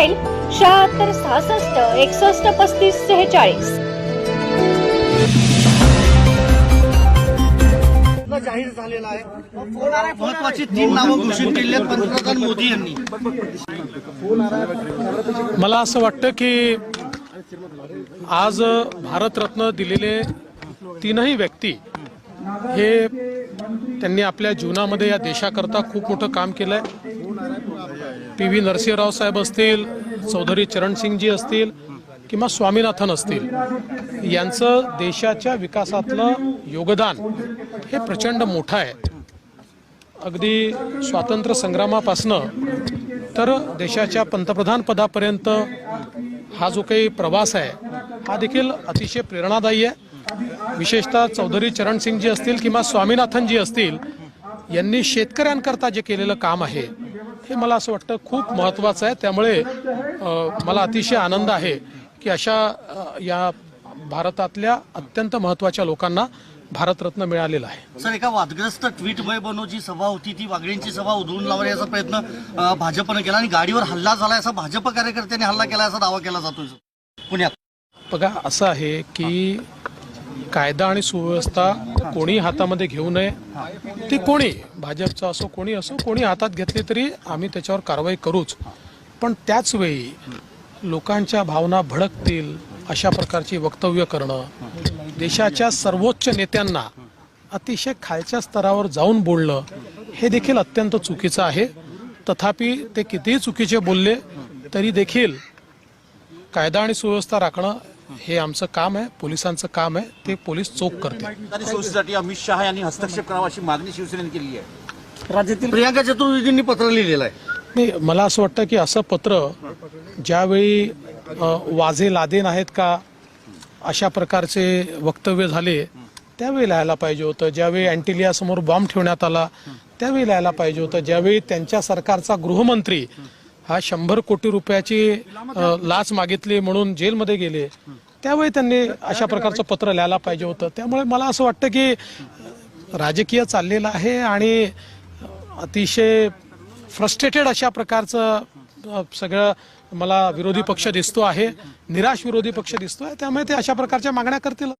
शहात्तर सहासष्ट एकसष्ट पस्तीस सेहेचाळीस. जाहीर झालेला आहे. महत्वाची तीन नावं घोषित केली आहेत पंतप्रधान मोदी यांनी. मला असं वाटतं की आज भारतरत्न दिलेले तीनही व्यक्ती हे त्यांनी आपल्या जीवनामध्ये या देशाकरता खूप मोठं काम केलं आहे पी व्ही नरसिंहराव साहेब असतील चौधरी चरणसिंगजी असतील किंवा स्वामीनाथन असतील यांचं देशाच्या विकासातलं योगदान हे प्रचंड मोठं आहे. अगदी स्वातंत्र्य संग्रामापासनं तर देशाच्या पंतप्रधान पदापर्यंत हा जो काही प्रवास आहे हा देखील अतिशय प्रेरणादायी आहे. विशेषतः चौधरी चरणसिंगजी असतील किंवा स्वामीनाथनजी असतील यांनी शेतकऱ्यांकरता जे केलेलं काम आहे हे मला असं वाटतं खूप महत्त्वाचं आहे. त्यामुळे मला अतिशय आनंद आहे की अशा या भारतातल्या अत्यंत महत्त्वाच्या लोकांना भारतरत्न मिळालेला आहे. सर एका वादग्रस्त ट्विटमुळे बनव जी सभा होती ती वागळींची सभा उधळून लावण्याचा प्रयत्न भाजपनं केला आणि गाडीवर हल्ला झाला असा भाजप कार्यकर्त्यांनी हल्ला केला असा दावा केला जातोय पुण्यात. बघा असं आहे की कायदा आणि सुव्यवस्था कोणी हातामध्ये घेऊ नये. ती कोणी भाजपचं असो कोणी असो कोणी हातात घेतली तरी आम्ही त्याच्यावर कारवाई करूच. पण त्याचवेळी लोकांच्या भावना भडकतील अशा प्रकारची वक्तव्य करणं देशाच्या सर्वोच्च नेत्यांना अतिशय खालच्या स्तरावर जाऊन बोलणं हे देखील अत्यंत चुकीचं आहे. तथापि ते कितीही चुकीचे बोलले तरी देखील कायदा आणि सुव्यवस्था राखणं हे आमचं काम आहे पोलिसांचं काम आहे ते पोलीस चोख सोयीसाठी अमित शहा यांनी हस्तक्षेप करावा अशी मागणी शिवसेनेने केली आहे. राज्यातील प्रियांका चतुर्वेदींनी पत्र लिहिलेलं आहे. नाही मला असं वाटतं की असं पत्र ज्यावेळी वाझे लादेन आहेत का अशा प्रकारचे वक्तव्य झाले त्यावेळी लिहायला पाहिजे होतं. ज्यावेळी अँटिलियासमोर बॉम्ब ठेवण्यात आला त्यावेळी लिहायला पाहिजे होतं. ज्यावेळी त्यांच्या सरकारचा गृहमंत्री हा शंभर कोटी रुपयाची लाच मागितली म्हणून जेलमध्ये गेले. त्यावेळी त्यांनी अशा प्रकारचं पत्र लिहायला पाहिजे होतं. त्यामुळे मला असं वाटतं की राजकीय चाललेलं आहे आणि अतिशय फ्रस्ट्रेटेड अशा प्रकारचं सगळं मला विरोधी पक्ष दिसतो आहे निराश विरोधी पक्ष दिसतो आहे त्यामुळे ते अशा प्रकारच्या मागण्या करतील.